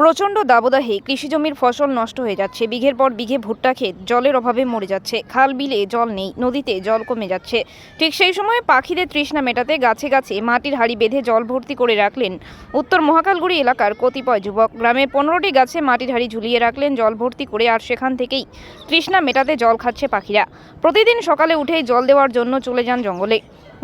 প্রচণ্ড দাবদাহে কৃষিজমির ফসল নষ্ট হয়ে যাচ্ছে। বিঘের পর বিঘে ভুট্টা ক্ষেত জলের অভাবে মরে যাচ্ছে। খাল বিলে জল নেই, নদীতে জল কমে যাচ্ছে। ঠিক সেই সময় পাখিদের তৃষ্ণা মেটাতে গাছে গাছে মাটির হাড়ি বেঁধে জল ভর্তি করে রাখলেন উত্তর মহাকালগুড়ি এলাকার কতিপয় যুবক। গ্রামে পনেরোটি গাছে মাটির হাড়ি ঝুলিয়ে রাখলেন, জল ভর্তি করে আর সেখান থেকেই তৃষ্ণা মেটাতে জল খাচ্ছে পাখিরা। প্রতিদিন সকালে উঠেই জল দেওয়ার জন্য চলে যান জঙ্গলে।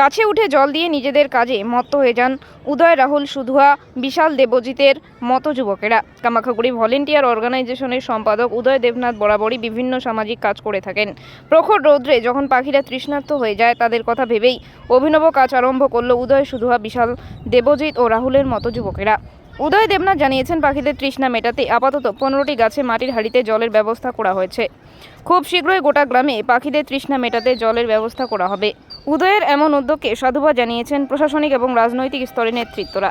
গাছে উঠে জল দিয়ে নিজেদের কাজে মত্ত হয়ে যান উদয় রাহুল সুধুয়া, বিশাল দেবজিতের মতো যুবকেরা। কামাখাগুড়ি ভলেন্টিয়ার অর্গানাইজেশনের সম্পাদক উদয় দেবনাথ বরাবরই বিভিন্ন সামাজিক কাজ করে থাকেন। প্রখর রৌদ্রে যখন পাখিরা তৃষ্ণার্ত হয়ে যায় তাদের কথা ভেবেই অভিনব কাজ আরম্ভ করল উদয়, সুধুয়া, বিশাল দেবজিৎ ও রাহুলের মতো যুবকেরা। উদয় দেবনাথ জানিয়েছেন, পাখিদের তৃষ্ণা মেটাতে আপাতত পনেরোটি গাছে মাটির হাড়িতে জলের ব্যবস্থা করা হয়েছে। খুব শীঘ্রই গোটা গ্রামে পাখিদের তৃষ্ণা মেটাতে জলের ব্যবস্থা করা হবে। উদয়ের এমন উদ্যোগকে সাধুবাদ জানিয়েছেন প্রশাসনিক এবং রাজনৈতিক স্তরের নেতৃত্বরা।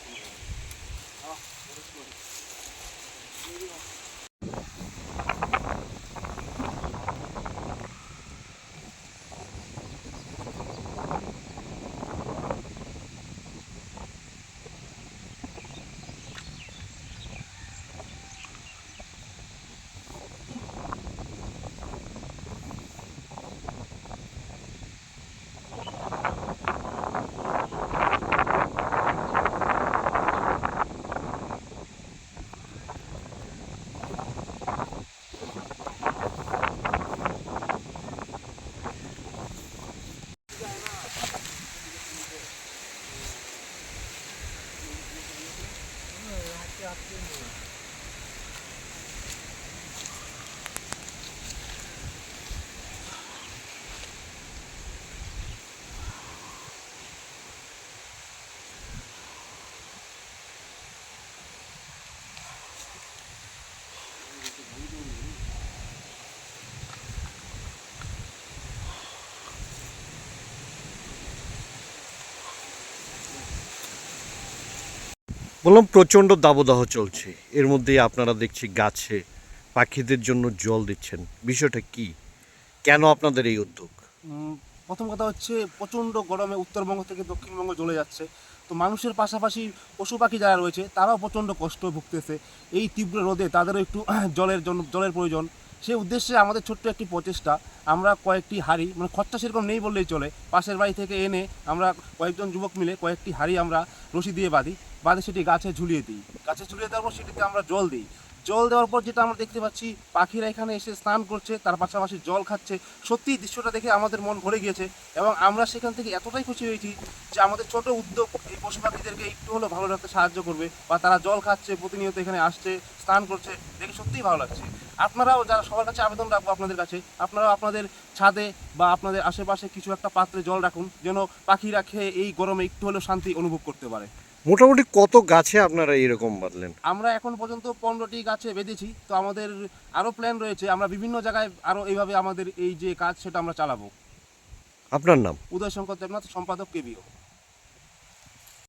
afternoon. বললাম, প্রচণ্ড দাবদাহ চলছে। এর মধ্যে আপনারা দেখছি গাছে পাখিদের জন্য জল দিচ্ছেন। বিষয়টা কি? কেন আপনাদের এই উদ্যোগ? প্রথম কথা হচ্ছে, প্রচণ্ড গরমে উত্তরবঙ্গ থেকে দক্ষিণবঙ্গ চলে যাচ্ছে। তো মানুষের পাশাপাশি পশু পাখি যারা রয়েছে, তারাও প্রচণ্ড কষ্ট ভুগতেছে। এই তীব্র রোদে তাদেরও একটু জলের জন্য, জলের প্রয়োজন। সেই উদ্দেশ্যে আমাদের ছোট্ট একটি প্রচেষ্টা, আমরা কয়েকটি হাড়ি মানে খরচা সেরকম নেই বললেই চলে। পাশের বাড়ি থেকে এনে আমরা কয়েকজন যুবক মিলে কয়েকটি হাড়ি আমরা রশি দিয়ে বাঁধি, বাঁধে সেটি গাছে ঝুলিয়ে দিই। গাছে ঝুলিয়ে দেওয়ার পর সেটিতে আমরা জল দিই। জল দেওয়ার পর যেটা আমরা দেখতে পাচ্ছি, পাখিরা এখানে এসে স্নান করছে, তার পাশাপাশি জল খাচ্ছে। সত্যি দৃশ্যটা দেখে আমাদের মন ভরে গিয়েছে এবং আমরা সেখান থেকে এতটাই খুশি হয়েছি যে আমাদের ছোট উদ্যোগ এই পশু পাখিদেরকে একটু হলেও ভালো রাখতে সাহায্য করবে বা তারা জল খাচ্ছে, প্রতিনিয়ত এখানে আসছে, স্নান করছে, দেখে সত্যিই ভালো লাগছে। আপনারাও যারা সবার কাছে আবেদন রাখব আপনাদের কাছে আপনারাও আপনাদের ছাদে বা আপনাদের আশেপাশে কিছু একটা পাত্রে জল রাখুন যেন পাখিরা খেয়ে এই গরমে একটু হলেও শান্তি অনুভব করতে পারে। মোটামুটি কত গাছে আপনারা এরকম বাঁধলেন? আমরা এখন পর্যন্ত পনেরোটি গাছে বেঁধেছি তো আমাদের আরও প্ল্যান রয়েছে আমরা বিভিন্ন জায়গায় আরও এইভাবে আমাদের এই যে কাজ সেটা আমরা চালাবো। আপনার নাম? উদয় শঙ্কর দেবনাথ সম্পাদক কেবিও